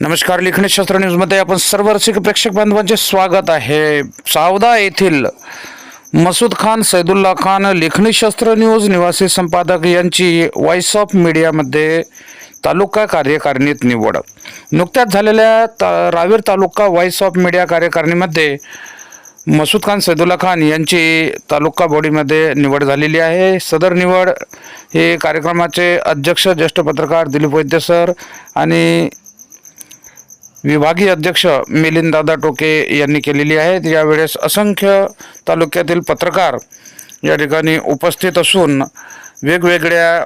नमस्कार लेखणीशास्त्र न्यूजमध्ये आपण सर्व रसिक प्रेक्षक बांधवांचे स्वागत आहे. सावदा येथील मसूद खान सैदुल्ला खान लेखणीशास्त्र न्यूज निवासी संपादक यांची व्हॉइस ऑफ मीडियामध्ये तालुका कार्यकारिणीत निवड. नुकत्याच झालेल्या ता Raver taluka voice of media कार्यकारिणीमध्ये Masood Khan Saidulla Khan यांची तालुका बॉडीमध्ये निवड झालेली आहे. सदर निवड हे कार्यक्रमाचे अध्यक्ष ज्येष्ठ पत्रकार दिलीप वैद्य सर आणि विभागीय अध्यक्ष मिलिंददादा टोके यांनी केलेली आहे. यावेळेस असंख्य तालुक्यातील पत्रकार या ठिकाणी उपस्थित असून वेगवेगळ्या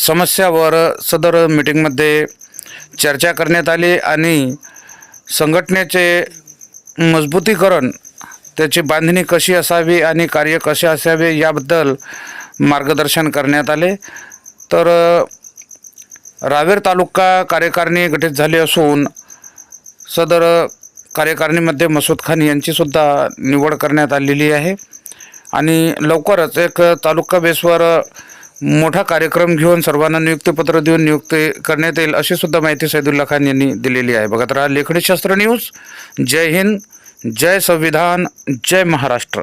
समस्यावर सदर मीटिंगमध्ये चर्चा करण्यात आली आणि संघटनेचे मजबूतीकरण त्याची बांधणी कशी असावी आणि कार्य कसे असावे याबद्दल मार्गदर्शन करण्यात आले. तर रावेर तालुका कार्यकारिणी गठीत झाली असून सदर कार्यकारिणीमध्ये मसूद खान यांचीसुद्धा निवड करण्यात आलेली आहे. आणि लवकरच एक तालुका बेसवर मोठा कार्यक्रम घेऊन सर्वांना नियुक्तीपत्र देऊन नियुक्ती करण्यात येईल अशी सुद्धा माहिती सैदुल्ला खान यांनी दिलेली आहे. बघा तर लेखणीशास्त्र न्यूज. जय हिंद जय संविधान जय महाराष्ट्र.